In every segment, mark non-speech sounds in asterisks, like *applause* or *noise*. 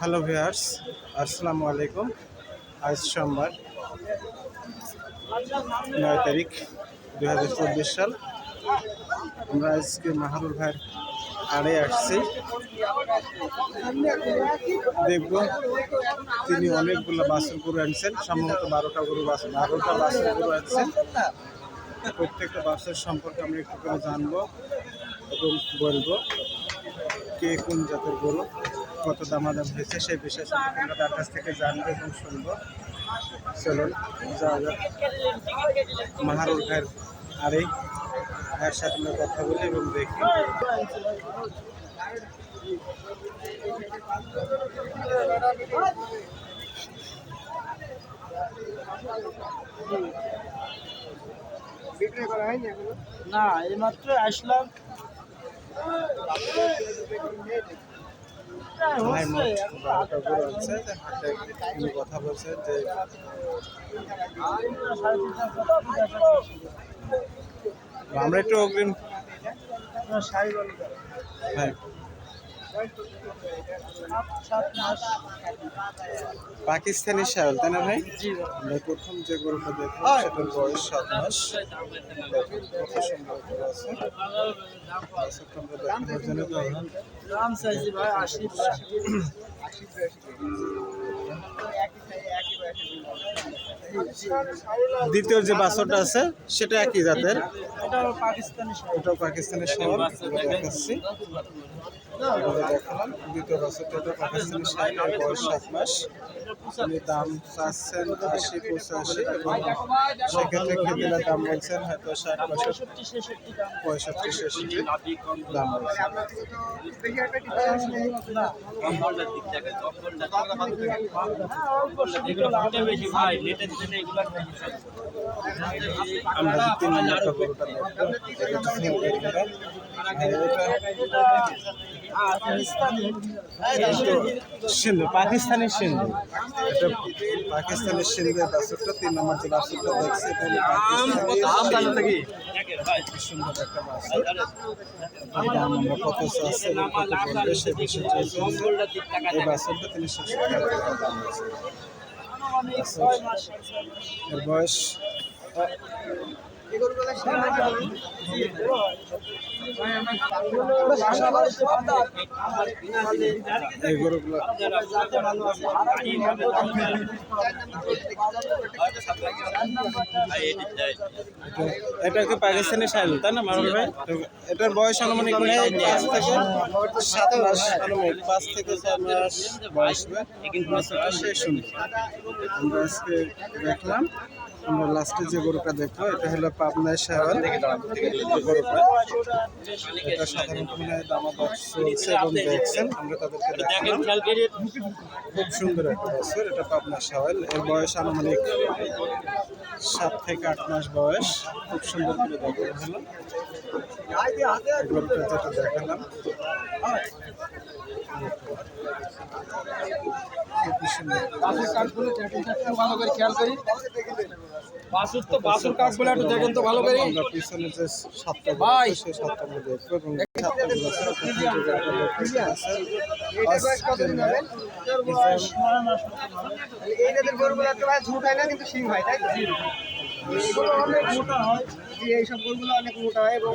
Hello viewers আসসালামু আলাইকুম। আজ সোমবার নয় তারিখ দু হাজার চব্বিশ সাল। আমরা আজকে মাহারুল ভাইয়ের আড়ে আসছি। দেখব তিনি অনেকগুলো বাসের গরু আনছেন, সম্ভবত বারোটা গরু বাস বারোটা বাসের গরু আনছেন। প্রত্যেকটা বাসের সম্পর্কে আমরা একটু করে জানব এবং বলব কে কোন জাতের গরু। কত দামাদাম হয়েছে সেই বিষয়ে সম্পর্কে আমরা তার কাছ থেকে জানব এবং শুনব। চলুন যাওয়া যাক। মাহারুল ভাইয়ের আর এই ভাইয়ের সাথে আমরা কথা বলি এবং দেখি। না এইমাত্র আসলাম। ভাই মোট বারোটা গরু আছে হাটে তিনি কথা বলছেন যে আমরা একটু অগ্রিম চারটা, পাকিস্তানি শাল তাই না ভাই? আমরা প্রথম যে গরুটা দেখলাম সেটার বয়স সাত মাস। কত সুন্দর গরু আছে। দাম চাইছি ভাই আশি। *coughs* দ্বিতীয় যে বাছরটা আছে সেটা একই জাতের। এটা পাকিস্তানি শাড়ি ওটাও পাকিস্তানের শাল দেখাচ্ছি। দেখালাম। দ্বিতীয় বাছরটা বয়স সাত মাস। উনি দাম চাচ্ছেন আশি পঁচাশি এবং সেক্ষেত্রে খেতেলা দাম বলছেন হয়তো ষাট পঁয়ষট্টি পঁয়ষট্টি দাম বলছেন। আমরা যে তিন সিন্ধু পাকিস্তানি সিন্ধু। এটা পাকিস্তানের সিন্ধুর বাছুরটা তিন নম্বর যে বাছুরটা দেখছে সিন্ধু। সুন্দর একটা আমরা কত কত এই তিনি ষষ্ঠ টাকা দাম আছে ছয় মাস এর বয়স এই গরুগুলো এটা- কি পাকিস্তানি শাইল তাই না মারুল ভাই? এটার বয়স আনুমানিক পাঁচ থেকে? সাত মাস। আনুমানিক পাঁচ থেকে ছয় মাস বয়স হবে। শেষ শুনি আমরা আজকে দেখলাম। আমরা লাস্টে যে গরুটা দেখব এটা হলো পাবনায় শাহওয়াল গরুটা এটা সাধারণত দামাদার চলছে এবং দেখছেন, আমরা তাদেরকে খুব সুন্দর একটা বছর, এটা পাবনা শাওয়াল এর বয়স আনুমানিক সাত থেকে আট মাস বয়স। খুব সুন্দর করে দেখানো হলো। গরুটা যেটা দেখালাম খুবই সুন্দর ভালো করে খেয়াল করি বাসুর তো বাসুর কাকগুলো একটু দেখেন তো ভালো করে পিছনে যে সাতটা ভাই। আছে, সাতটা না কিন্তু সিং হয় তাই তো এগুলো অনেক মোটা হয় এইসব গরুগুলো অনেক মোটা এবং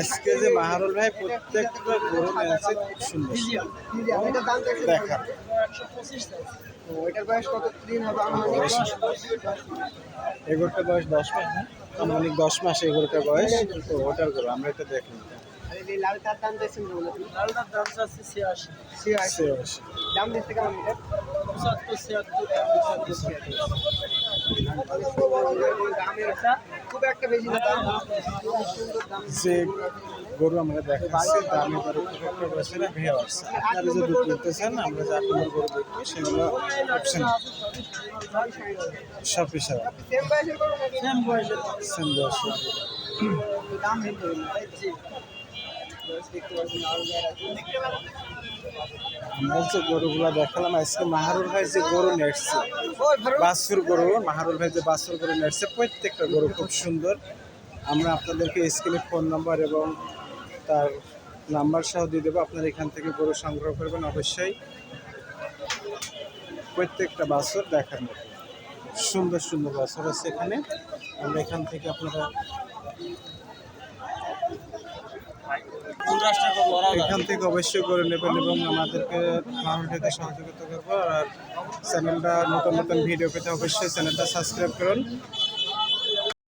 আজকে যে মাহারুল ভাই প্রত্যেকটা গরু নিয়েছে খুব সুন্দর। দেখা এটার বয়স কত? দিন হবে বয়স দশ মাস না আনুমানিক দশ মাস এগুলোটার বয়স তো ওটার গরু আমরা এটা দেখলাম লালটার দাম দেখছেন লালটার দাম চাচ্ছি ছিয়াশি। সি আছে সে আসে। দাম দেখতে কেমন? এটা পঁচাত্তর ছিয়াত্তর দামের যে গরু আমরা দেখাচ্ছি দামি গরু খুব একটা বেশি না ভিওয়ার্স আপনারা যে দুধ নিতে চান আমরা যা কোনো গরু দেখব সেগুলো অপশন সব হিসাবে। সেম আমরা যে গরুগুলো দেখালাম, আজকে মাহারুল ভাই যে গরু নেটছে ভালো গরু মাহারুল ভাই যে বাছুর গরু নেটছে প্রত্যেকটা গরু খুব সুন্দর। আমরা আপনাদেরকে স্ক্রিনে ফোন নাম্বার এবং তার নাম্বার সহ দিয়ে দেবো, আপনারা এখান থেকে গরু সংগ্রহ করবেন অবশ্যই। প্রত্যেকটা বাছুর দেখার মতো। সুন্দর সুন্দর বাছুর আছে এখানে। আমরা এখান থেকে আপনারা এখান থেকে অবশ্যই করে নেবেন এবং আমাদেরকে মাহুল সহযোগিতা করব। আর চ্যানেলটা নতুন নতুন ভিডিও পেতে অবশ্যই চ্যানেলটা সাবস্ক্রাইব করুন।